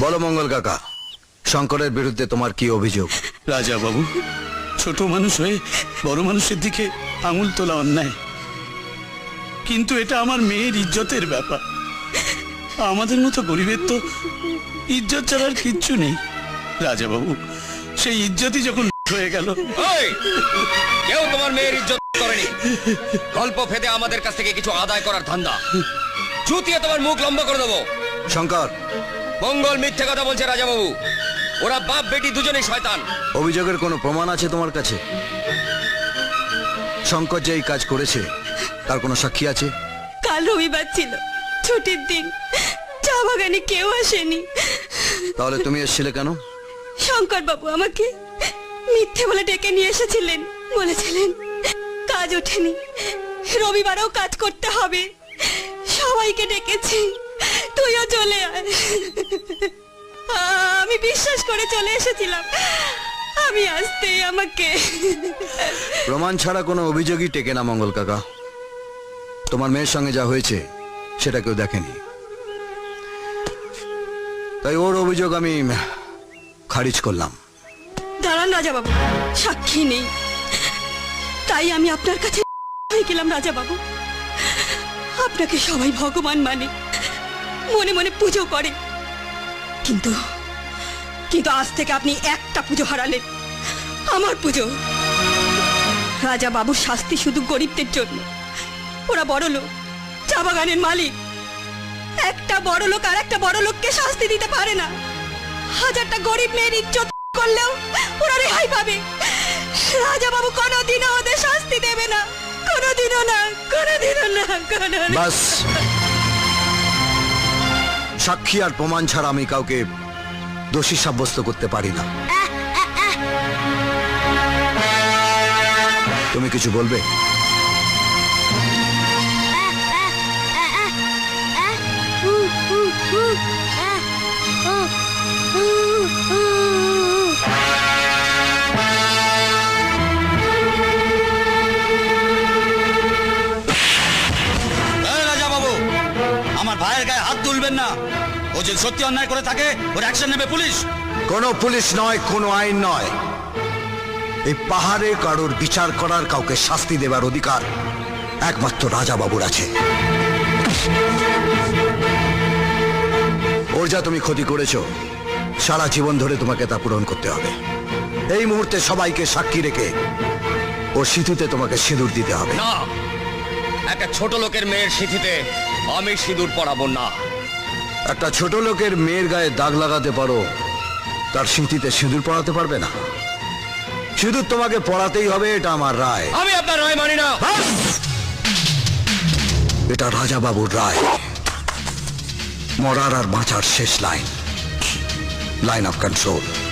বলো মঙ্গল কাকা শঙ্করের বিরুদ্ধে তোমার কি অভিযোগ? রাজা বাবু ছোট মানুষ হয়ে বড় মানুষের দিকে আঙুল তোলা অন্যায়। কিন্তু এটা আমার মেয়ের ইজ্জতের ব্যাপার। আমাদের মতো গরিবের তো ইজ্জত ছাড়ার কিচ্ছু নেই। রাজা বাবু সেই ইজ্জতই যখন হয়ে গেল। কেউ তোমার মেয়ের ইজ্জত করেনি। গল্প ফেদে আমাদের কাছ থেকে কিছু আদায় করার ধান্দা। চুতিয়ে তোমার মুখ লম্বা করে দেবো। শঙ্কর। মঙ্গল মিথ্যে কথা বলছে রাজাবাবু। ওরা বাপ বেটি দুজনেই শয়তান। অভিযোগের কোনো প্রমাণ আছে তোমার কাছে? শঙ্কর যে এই কাজ করেছে তার কোনো সাক্ষী আছে? কাল রবিবার ছিল ছুটির দিন। চা বাগানে কেউ আসেনি। তাহলে তুমি এসেছিলে কেন? শঙ্কর বাবু আমাকে মিথ্যে বলে ডেকে নিয়ে এসেছিলেন বলেছিলেন কাজ ওঠেনি রবিবারেও কাজ করতে হবে। সবাইকে ডেকেছি। তুইও চলে আয়। আমি বিশ্বাস করে চলে এসেছিলাম। আমি আসতেই আমাকে। প্রমাণ ছাড়া কোনো অভিযোগই টেকে না মঙ্গল কাকা। তোমার মেয়ের সঙ্গে যা হয়েছে সেটা কেউ দেখেনি। তাই ওর অভিযোগ আমি খারিজ করলাম। দাঁড়ান রাজা বাবু সাক্ষী নেই। তাই আমি আপনার কাছে গেলাম রাজা বাবু আপনাকে সবাই ভগবান মানে। মনে মনে পুজো করে। কিন্তু কিন্তু আজ থেকে আপনি একটা পুজো হারালেন। আমার পুজো। রাজা বাবুর শাস্তি শুধু গরিবদের জন্য। ওরা বড় লোক, চা বাগানের মালিক। একটা বড় লোক আর একটা বড় লোককে শাস্তি দিতে পারে না। হাজারটা গরিব মেয়ের ইজ্জত করলেও ওরা রেহাই পাবে। রাজা বাবু কোনোদিনও ওদের শাস্তি দেবে না। কোনোদিনও না কোনোদিনও না বাস। সাক্ষী আর প্রমাণ ছাড়া আমি কাউকে দোষী সাব্যস্ত করতে পারি না। তুমি কিছু বলবে? আমার ভাইয়ের গায়ে হাত তুলবেন না। ও যদি সত্যি অন্যায় করে থাকে ওর অ্যাকশন নেবে পুলিশ। কোনো পুলিশ নয় কোনো আইন নয়। এই পাহাড়ে কারোর বিচার করার কাউকে শাস্তি দেবার অধিকার একমাত্র রাজা বাবুর আছে। ওর যা তুমি ক্ষতি করেছ সারা জীবন ধরে তোমাকে তা পূরণ করতে হবে। এই মুহূর্তে সবাইকে সাক্ষী রেখে ওর সিঁথিতে তোমাকে সিঁদুর দিতে হবে। না একটা ছোট লোকের মেয়ের সিথিতে আমি সিঁদুর পরাবো না। একটা ছোট লোকের মেয়ের গায়ে দাগ লাগাতে পারো তার স্মৃতিতে সিঁদুর পড়াতে পারবে না। সিঁদুর তোমাকে পড়াতেই হবে এটা আমার রায়। আমি আপনার রায় মানি না। এটা রাজা বাবুর রায়। মরার আর বাঁচার শেষ লাইন। Line of control.